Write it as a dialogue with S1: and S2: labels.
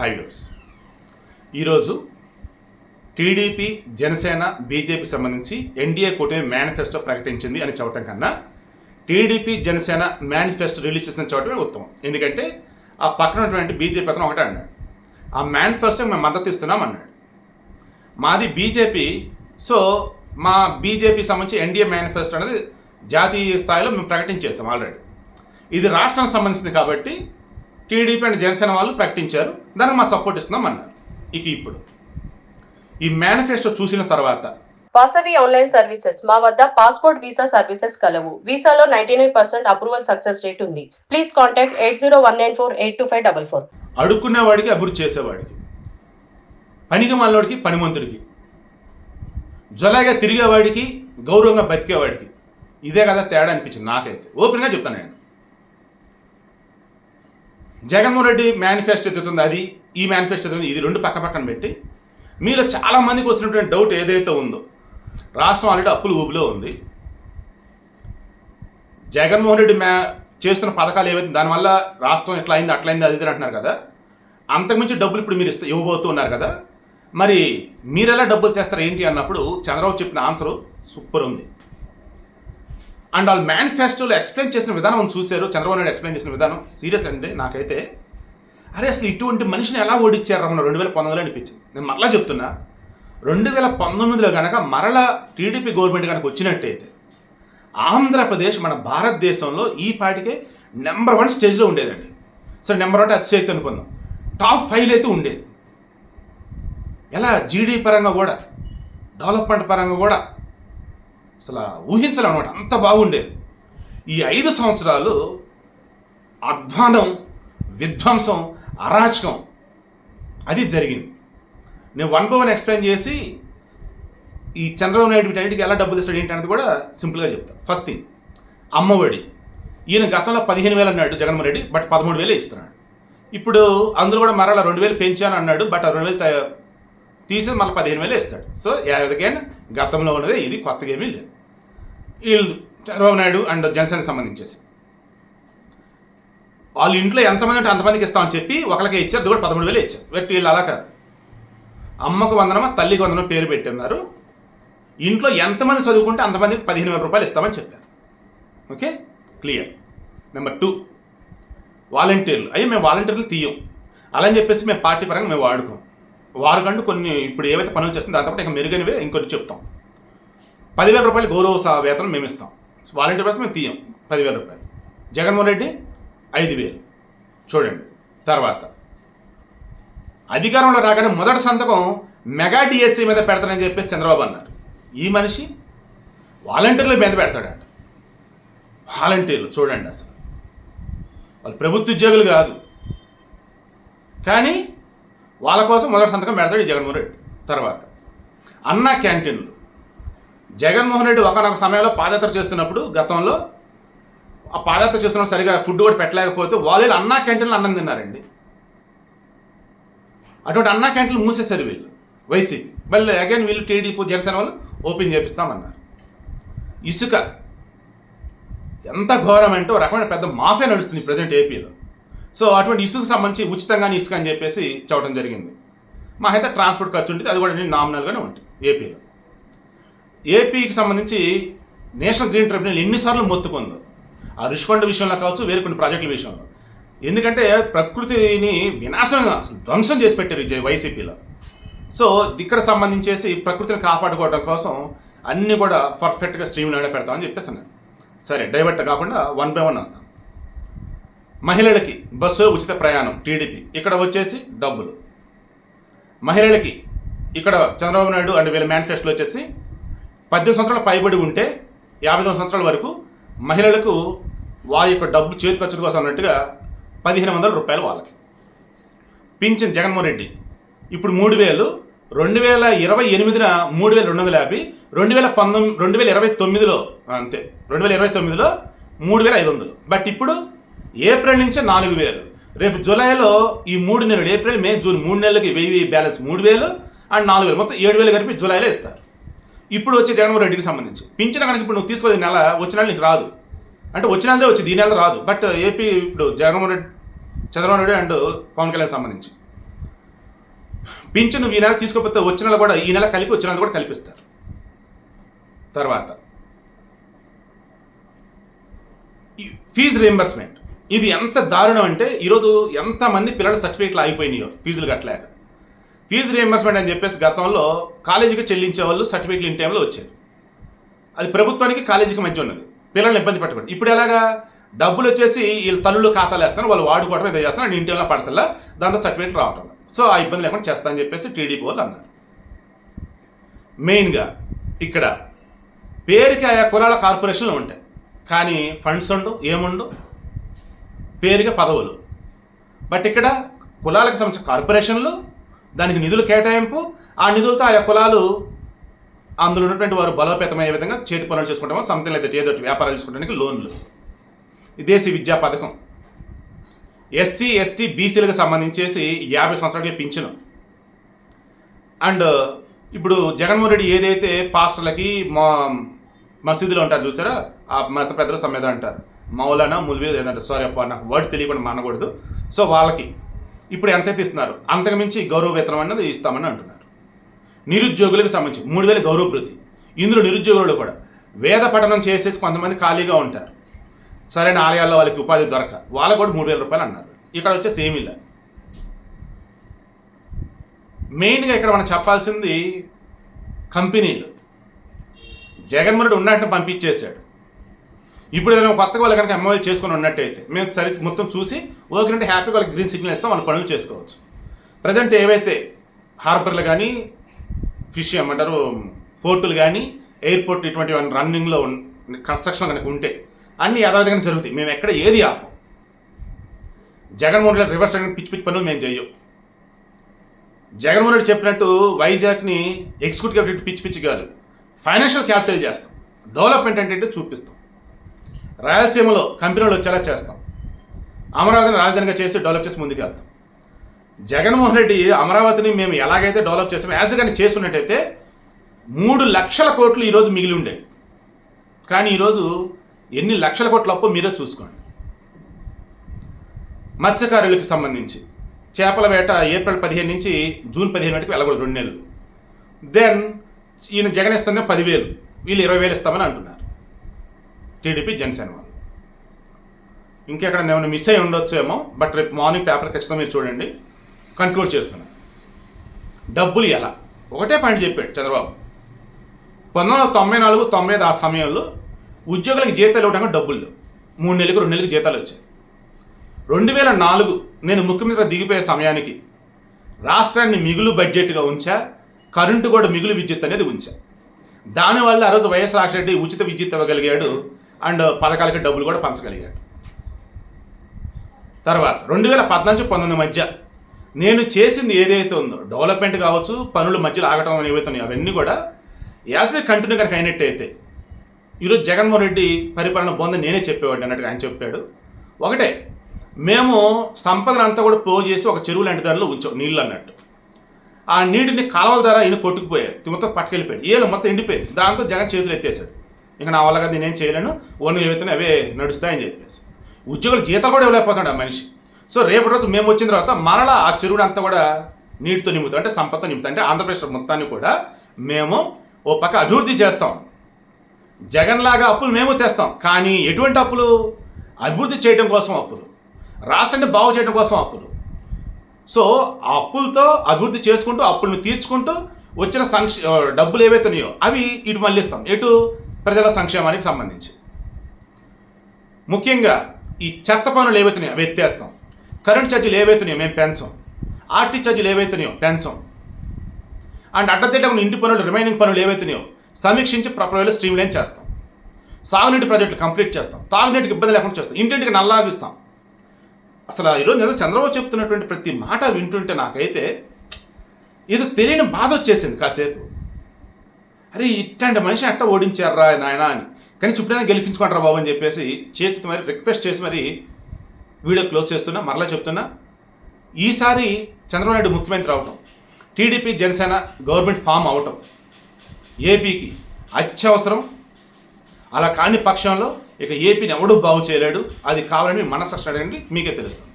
S1: High viewers ఈరోజు TDP Janasena BJP సంబంధించి NDA కూటమి మేనిఫెస్టో ప్రకటించింది అని చెప్పడం కన్నా టీడీపీ జనసేన మేనిఫెస్టో రిలీజ్ చేసిన చోటమే ఉత్తమం. ఎందుకంటే ఆ పక్కన ఉన్నటువంటి బీజేపీ అతను ఒకటే అన్నాడు. ఆ మేనిఫెస్టో మేము మద్దతు ఇస్తున్నాం అన్నాడు. మాది బీజేపీ సో మా బీజేపీ సంబంధించి ఎన్డీఏ మేనిఫెస్టో అనేది జాతీయ స్థాయిలో మేము ప్రకటించేస్తాం ఆల్రెడీ. ఇది రాష్ట్రానికి సంబంధించింది కాబట్టి టీడీపీ అండ్ జనసేన వాళ్ళు ప్రకటించారు. దానికి మా సపోర్ట్ ఇస్తున్నాం అన్నారు ఇక ఇప్పుడు ఈ మేనిఫెస్టో చూసిన తర్వాత
S2: వాసవి ఆన్లైన్ సర్వీసెస్. మా వద్ద పాస్పోర్ట్ వీసా సర్వీసెస్ కలవు. వీసాలో ninety nine percent approval success rate ఉంది. Please contact eight zero one nine four eight two five double four.
S1: అడుక్కునేవాడికి అభివృద్ధి చేసేవాడికి పనికి మనలోడికి పనిమంతుడికి జొలాగా తిరిగేవాడికి గౌరవంగా బతికేవాడికి ఇదే కదా తేడా అనిపించింది నాకైతే. ఓపెన్గా చెప్తాను నేను. జగన్మోహన్ రెడ్డి మేనిఫెస్టో ఎత్తుతుంది అది ఈ మేనిఫెస్టో ఎత్తుతుంది ఇది రెండు పక్క పక్కన పెట్టి. మీలో చాలా మందికి వస్తున్నటువంటి డౌట్ ఏదైతే ఉందో రాష్ట్రం ఆల్రెడీ అప్పులు ఊబిలో ఉంది. జగన్మోహన్ రెడ్డి మ్యా చేస్తున్న పథకాలు ఏవైతే దానివల్ల రాష్ట్రం ఎట్లా అయింది అట్లా అయింది అది ఇది అంటున్నారు కదా. అంతకుమించి డబ్బులు ఇప్పుడు మీరు ఇస్తా ఇవ్వబోతున్నారు కదా. మరి మీరెలా డబ్బులు తెస్తారు ఏంటి అన్నప్పుడు చంద్రబాబు చెప్పిన ఆన్సర్ సూపర్ ఉంది. అండ్ వాళ్ళ మేనిఫెస్టోలో ఎక్స్ప్లెయిన్ చేసిన విధానం చూశారు. చంద్రబాబు నాయుడు ఎక్స్ప్లెయిన్ చేసిన విధానం. సీరియస్ అండి నాకైతే. అరే అసలు ఇటువంటి మనిషిని ఎలా ఓడించారు మన రెండు వేల పంతొమ్మిదిలో అనిపించింది. నేను మరలా చెప్తున్నా. రెండు వేల పంతొమ్మిదిలో కనుక మరలా టీడీపీ గవర్నమెంట్ కనుక వచ్చినట్టయితే ఆంధ్రప్రదేశ్ మన భారతదేశంలో ఈ పాటికే నెంబర్ వన్ స్టేజ్లో ఉండేదండి. సో నెంబర్ వన్ అతిశయక్తి అనుకుందాం. టాప్ ఫైవ్ అయితే ఉండేది. ఎలా? జీడీ పరంగా కూడా డెవలప్మెంట్ పరంగా కూడా అసలు అనమాట అంత బాగుండేది ఈ ఐదు సంవత్సరాలు అధ్వానం విధ్వంసం అరాచకం అది జరిగింది. నేను వన్ బై వన్ ఎక్స్ప్లెయిన్ చేసి ఈ చంద్రబాబు నాయుడు వీటన్నిటికీ ఎలా డబ్బులు ఇస్తాడు ఏంటి అనేది కూడా సింపుల్గా చెప్తా. ఫస్ట్ థింగ్ అమ్మఒడి ఈయన గతంలో పదిహేను వేలు అన్నాడు జగన్మోహన్ రెడ్డి బట్ పదమూడు వేలే ఇస్తున్నాడు. ఇప్పుడు అందరూ కూడా మరలా రెండు వేలు పెంచాను అన్నాడు బట్ ఆ రెండు వేలు తీసి మళ్ళీ పదిహేను వేలే ఇస్తాడు సో యావతికైనా గతంలో ఉన్నదే ఇది కొత్తగా ఏమీ లేదు. వీళ్ళు చంద్రబాబు నాయుడు అండ్ జనసేనకు సంబంధించేసి. వాళ్ళు ఇంట్లో ఎంతమంది ఉంటే అంతమందికి ఇస్తామని చెప్పి ఒకరికి ఇచ్చారు కూడా పదమూడు వేలు ఇచ్చారు. వెట్టి వీళ్ళు అలా కాదు. అమ్మకు వందనమా తల్లికి వందనమా పేరు పెట్టున్నారు. ఇంట్లో ఎంతమంది చదువుకుంటే అంతమందికి పదిహేను వేల రూపాయలు ఇస్తామని చెప్పారు. ఓకే? క్లియర్. Number two. వాలంటీర్లు. అయ్యి మేము వాలంటీర్లు తీయం. అలా అని చెప్పేసి మేము పార్టీ పరంగా మేము వాడుకోం. వారికంటూ కొన్ని ఇప్పుడు ఏవైతే పనులు చేస్తుందో దాంతో ఇంకా మెరుగైనవి ఇంకొన్ని చెప్తాం. పదివేల రూపాయలు గౌరవ వేతనం మేము ఇస్తాం. వాలంటీర్ వ్యవస్థ మేము తీయం పదివేల రూపాయలు. జగన్మోహన్ రెడ్డి ఐదు వేలు. చూడండి. తర్వాత అధికారంలో రాగానే మొదటి సంతకం మెగా డిఎస్సీ మీద పెడతానని చెప్పేసి చంద్రబాబు అన్నారు. ఈ మనిషి వాలంటీర్ల మీద పెడతాడంట. వాలంటీర్లు చూడండి అసలు. వాళ్ళు ప్రభుత్వ ఉద్యోగులు కాదు. కానీ వాళ్ళ కోసం మొదటి సంతకం పెడతాడు ఈ జగన్మోహన్ రెడ్డి తర్వాత. అన్నా క్యాంటీన్లు. జగన్మోహన్ రెడ్డి ఒకనొక సమయంలో పాదయాత్ర చేస్తున్నప్పుడు గతంలో ఆ పాదయాత్ర చేస్తున్నప్పుడు సరిగా ఫుడ్ కూడా పెట్టలేకపోతే వాళ్ళు అన్నా క్యాంటీన్లు అన్నం తిన్నారండి. అటువంటి అన్నా క్యాంటీన్లు మూసేశారు వీళ్ళు వైసీపీ. మళ్ళీ అగైన్ వీళ్ళు టీడీపీ జనసేన వాళ్ళు ఓపెన్ చేపిస్తామన్నారు. ఇసుక ఎంత ఘోరం అంటే ఒక రకమైన పెద్ద మాఫియా నడుస్తుంది ప్రజెంట్ ఏపీలో. సో అటువంటి ఇసుకు సంబంధించి ఉచితంగానే ఇసుక అని చెప్పేసి చెప్పడం జరిగింది. మా అయితే ట్రాన్స్పోర్ట్ ఖర్చు ఉంటుంది అది కూడా నామినల్గానే ఉంటుంది ఏపీలో. ఏపీకి సంబంధించి నేషనల్ గ్రీన్ ట్రిబ్యునల్ ఎన్నిసార్లు మొత్తుకుందో ఆ రుషికొండ విషయంలో కావచ్చు వేరే కొన్ని ప్రాజెక్టుల విషయంలో. ఎందుకంటే ప్రకృతిని వినాశంగా ధ్వంసం చేసి పెట్టారు ఈ వైసీపీలో. సో ఇక్కడ సంబంధించేసి ప్రకృతిని కాపాడుకోవడం కోసం అన్నీ కూడా పర్ఫెక్ట్గా స్ట్రీమ్ లైన్లో పెడతామని చెప్పేసి అన్నాను సరే డైవర్ట్ కాకుండా వన్ బై వన్ వస్తాం. మహిళలకి బస్సు ఉచిత ప్రయాణం టీడీపీ. ఇక్కడ వచ్చేసి డబ్బులు. మహిళలకి ఇక్కడ చంద్రబాబు నాయుడు అండ్ వీళ్ళ మేనిఫెస్టోలో వచ్చేసి పద్దెనిమిది సంవత్సరాల పైబడి ఉంటే యాభై తొమ్మిది సంవత్సరాల వరకు మహిళలకు వారి యొక్క డబ్బు చేతి ఖర్చుల కోసం అన్నట్టుగా పదిహేను వందల రూపాయలు వాళ్ళకి. పింఛన్ జగన్మోహన్ రెడ్డి. ఇప్పుడు మూడు వేలు రెండు వేల ఇరవై ఎనిమిదిన మూడు వేల రెండు వందల యాభై రెండు వేల పంతొమ్మిది రెండు వేల ఇరవై తొమ్మిదిలో అంతే రెండు వేల ఇరవై తొమ్మిదిలో మూడు వేల ఐదు వందలు. బట్ ఇప్పుడు ఏప్రిల్ నుంచి నాలుగు వేలు. రేపు జూలైలో ఈ మూడు నెలలు ఏప్రిల్ మే జూన్ మూడు నెలలకి వెయ్యి బ్యాలెన్స్ మూడు వేలు అండ్ నాలుగు వేలు. మొత్తం ఏడు వేలు కలిపి జూలైలో ఇస్తారు. ఇప్పుడు వచ్చే జగన్మోహన్ రెడ్డికి సంబంధించి. పింఛన్ కనుక ఇప్పుడు నువ్వు తీసుకోలేదు నెల వచ్చిన నెల నీకు రాదు. అంటే వచ్చిన నెలదే వచ్చి దీని నెల రాదు. బట్ ఏపీ ఇప్పుడు జగన్మోహన్ రెడ్డి చంద్రబాబు నాయుడు అండ్ పవన్ కళ్యాణ్ సంబంధించి. పింఛను ఈ నెల తీసుకోకపోతే వచ్చిన నెల కూడా ఈ నెల కలిపి వచ్చిన నెల కూడా కల్పిస్తారు. తర్వాత. ఫీజ్ ఫీజు రియంబర్స్మెంట్ ఇది ఎంత దారుణం అంటే ఈరోజు ఎంతమంది పిల్లల సర్టిఫికేట్లు ఆగిపోయినాయో ఫీజులు కట్టలేక. ఫీజు రియంబర్స్మెంట్ అని చెప్పేసి గతంలో కాలేజీకి చెల్లించే వాళ్ళు సర్టిఫికేట్లు ఇన్ టైంలో వచ్చారు. అది ప్రభుత్వానికి కాలేజీకి మధ్య ఉన్నది. పిల్లల్ని ఇబ్బంది పెట్టకూడదు. ఇప్పుడు ఎలాగా? డబ్బులు వచ్చేసి వీళ్ళ తల్లులు ఖాతాలు వేస్తారు వాళ్ళు వాడుకోవడం ఏదో చేస్తున్నారు ఇంటి వల్ల పడతల్లా దాంతో సర్టిఫికేట్ రావటం. సో ఆ ఇబ్బంది లేకుండా చేస్తా అని చెప్పేసి టీడీపీ వాళ్ళు అన్నారు. మెయిన్గా ఇక్కడ పేరుకి ఆయా కులాల కార్పొరేషన్లు ఉంటాయి. కానీ ఫండ్స్ ఉండు ఏముండు పేరుగా పదవులు. బట్ ఇక్కడ కులాలకు సంబంధించిన కార్పొరేషన్లు దానికి నిధులు కేటాయింపు ఆ నిధులతో ఆయా కులాలు అందులో ఉన్నటువంటి వారు బలోపేతమయ్యే విధంగా చేతి పనులు చేసుకుంటామో సంథింగ్ లేదా ఏదో వ్యాపారాలు చేసుకోవడానికి లోన్లు. విదేశీ విద్యా పథకం. ఎస్సీ ఎస్టీ బీసీలకు సంబంధించేసి యాభై సంవత్సరాలకి పింఛను. అండ్ ఇప్పుడు జగన్మోహన్ రెడ్డి ఏదైతే పాస్టర్లకి మా మసీదులో ఉంటారు చూసారా? ఆ మత పెద్దల సమ్మెద అంటారు. మౌలానా ముల్వి ఏదంటారు సారీ అప్ప నాకు వర్డ్ తెలియకుండా మానకూడదు. సో వాళ్ళకి ఇప్పుడు ఎంతైతే ఇస్తున్నారు అంతకుమించి గౌరవ వేతనం అన్నది ఇస్తామని అంటున్నారు. నిరుద్యోగులకు సంబంధించి మూడు వేల గౌరవ భృతి ఇందులో నిరుద్యోగులు కూడా వేద పఠనం చేసేసి కొంతమంది ఖాళీగా ఉంటారు. సరైన ఆలయాల్లో వాళ్ళకి ఉపాధి దొరక వాళ్ళకు కూడా మూడు వేల రూపాయలు అన్నారు. ఇక్కడ వచ్చేసి ఏమీ లేదు. మెయిన్గా ఇక్కడ మనం చెప్పాల్సింది కంపెనీలు. జగన్మోహన్ రెడ్డి ఉన్నట్టు పంపించేశాడు. ఇప్పుడు ఏదైనా కొత్తగా వాళ్ళు కనుక ఎంఓఎల్ చేసుకుని ఉన్నట్టయితే మేము సరి మొత్తం చూసి ఓకే అంటే హ్యాపీగా వాళ్ళకి గ్రీన్ సిగ్నల్ ఇస్తాం వాళ్ళ పనులు చేసుకోవచ్చు. ప్రజెంట్ ఏవైతే హార్బర్లు కానీ ఫిష్ ఏమంటారు పోర్టులు కానీ ఎయిర్పోర్ట్ ఇటువంటి రన్నింగ్లో కన్స్ట్రక్షన్ కనుక ఉంటే అన్ని యథావిధిగానే జరుగుతాయి. మేము ఎక్కడ ఏది ఆపం. జగన్మోహన్ రెడ్డి రివర్స్ పిచ్చి పిచ్చి పనులు మేము చేయం జగన్మోహన్ రెడ్డి చెప్పినట్టు వైజాగ్ని ఎగ్జిక్యూటివ్ క్యాపిటల్ పిచ్చి పిచ్చి కాదు. ఫైనాన్షియల్ క్యాపిటల్ చేస్తాం. డెవలప్మెంట్ అంటే చూపిస్తాం. రాయలసీమలో కంపెనీలు వచ్చేలా చేస్తాం. అమరావతిని రాజధానిగా చేసి డెవలప్ చేసి ముందుకు వెళ్తాం జగన్మోహన్ రెడ్డి అమరావతిని మేము ఎలాగైతే డెవలప్ చేస్తామో యాజ్ కానీ చేస్తున్నట్టయితే మూడు లక్షల కోట్లు ఈరోజు మిగిలి ఉండేవి కానీ ఈరోజు ఎన్ని లక్షల కోట్ల అప్పు మీరే చూసుకోండి. మత్స్యకారులకు సంబంధించి చేపల వేట ఏప్రిల్ పదిహేను నుంచి జూన్ పదిహేను వరకు వెళ్ళకూడదు రెండు నెలలు. దెన్ ఈయన జగన్ ఇస్తుంది పదివేలు వీళ్ళు ఇరవై వేలు ఇస్తామని అంటున్నారు. టీడీపీ జనసేన వాళ్ళు. ఇంకెక్కడ నేను మిస్ అయి ఉండొచ్చేమో బట్ రేపు మార్నింగ్ పేపర్ ఖచ్చితంగా మీరు చూడండి. కంక్లూడ్ చేస్తున్నాను డబ్బులు ఎలా? ఒకటే పాయింట్ చెప్పాడు చంద్రబాబు. పంతొమ్మిది వందల తొంభై నాలుగు తొంభై ఐదు ఆ సమయంలో ఉద్యోగులకు జీతాలు ఇవ్వడానికి డబ్బులు లేవు. మూడు నెలలకు రెండు నెలలకు జీతాలు వచ్చాయి. రెండు వేల నాలుగు నేను ముఖ్యమంత్రి దిగిపోయే సమయానికి రాష్ట్రాన్ని మిగులు బడ్జెట్గా ఉంచా కరెంటు కూడా మిగులు విద్యుత్ అనేది ఉంచా. దానివల్ల ఆ రోజు వైఎస్ రాజశేఖర ఉచిత విద్యుత్ ఇవ్వగలిగాడు అండ్ పథకాలకి డబ్బులు కూడా పంచగలిగాడు. తర్వాత రెండు వేల పద్నాలుగు పంతొమ్మిది మధ్య నేను చేసింది ఏదైతే ఉందో డెవలప్మెంట్ కావచ్చు పనులు మధ్యలో ఆగటం అనేవి అవన్నీ కూడా యాజ్ కంటిన్యూ కనుక అయినట్టయితే ఈరోజు జగన్మోహన్ రెడ్డి పరిపాలన బాగుందని నేనే చెప్పేవాడిని అన్నట్టుగా ఆయన చెప్పాడు. ఒకటే మేము సంపదను అంతా కూడా పోగు చేసి ఒక చెరువు లాంటి దానిలో ఉంచాం నీళ్ళు అన్నట్టు. ఆ నీటిని కాలువల ద్వారా ఈయన కొట్టుకుపోయారు మొత్తం పట్టుకెళ్ళిపోయాడు ఏళ్ళు మొత్తం ఎండిపోయింది దాంతో జగన్ చేతులు ఎత్తేసాడు ఇంకా నా వల్ల కదా నేనేం చేయలేను. ఓన్లీ ఏవైతే అవే నడుస్తాయని చెప్పేసి. ఉద్యోగులు జీతాలు కూడా ఇవ్వలేకపోతున్నాడు ఆ మనిషి. సో రేపటి రోజు మేము వచ్చిన తర్వాత మరలా ఆ చెరువుడు అంతా కూడా నీటితో నింపుతాం. అంటే సంపత్తో నింపుతాం. అంటే ఆంధ్రప్రదేశ్ మొత్తాన్ని కూడా మేము ఓ పక్క అభివృద్ధి చేస్తాం. జగన్ లాగా అప్పులు మేము తెస్తాం. కానీ ఎటువంటి అప్పులు? అభివృద్ధి చేయడం కోసం అప్పులు. రాష్ట్రాన్ని బాగు చేయడం కోసం అప్పులు. సో ఆ అప్పులతో అభివృద్ధి చేసుకుంటూ అప్పులను తీర్చుకుంటూ వచ్చిన సంక్ష డబ్బులు ఏవైతే ఉన్నాయో అవి ఇటు మళ్ళిస్తాం. ఎటు? ప్రజల సంక్షేమానికి సంబంధించి. ముఖ్యంగా ఈ చెత్త పనులు ఏవైతున్నాయో అవి ఎత్తేస్తాం. కరెంట్ ఛార్జీలు ఏవైతున్నాయో మేము పెంచాం. ఆర్టీ ఛార్జీలు ఏవైతున్నాయో పెంచాం. అండ్ అడ్డదిడ్డగా ఇంటి పనులు రిమైనింగ్ పనులు ఏవైతున్నాయో సమీక్షించి ప్రపంచంలో స్ట్రీమ్ లైన్ చేస్తాం. సాగునీటి ప్రాజెక్టులు కంప్లీట్ చేస్తాం. తాగునీటికి ఇబ్బంది లేకుండా చేస్తాం. ఇంటింటికి నల్లాగిస్తాం అసలు ఈరోజు నేను చంద్రబాబు చెప్తున్నటువంటి ప్రతి మాట వింటుంటే నాకైతే ఏదో తెలియని బాధ వచ్చేసింది కాసేపు. అరే ఇట్లాంటి మనిషి అట్ట ఓడించారా నాయన అని. కానీ ఇప్పుడైనా గెలిపించుకుంటారా బాబు అని చెప్పేసి చేతితో మరి రిక్వెస్ట్ చేసి మరి వీడియో క్లోజ్ చేస్తున్నా మరలా చెప్తున్నా. ఈసారి చంద్రబాబు నాయుడు ముఖ్యమంత్రి అవటం టీడీపీ జనసేన గవర్నమెంట్ ఫామ్ అవటం ఏపీకి అత్యవసరం. అలా కాని పక్షంలో ఇక ఏపీని ఎవడూ బాగు చేయలేడు అది కావాలని మనసు అడగండి మీకే తెలుస్తుంది.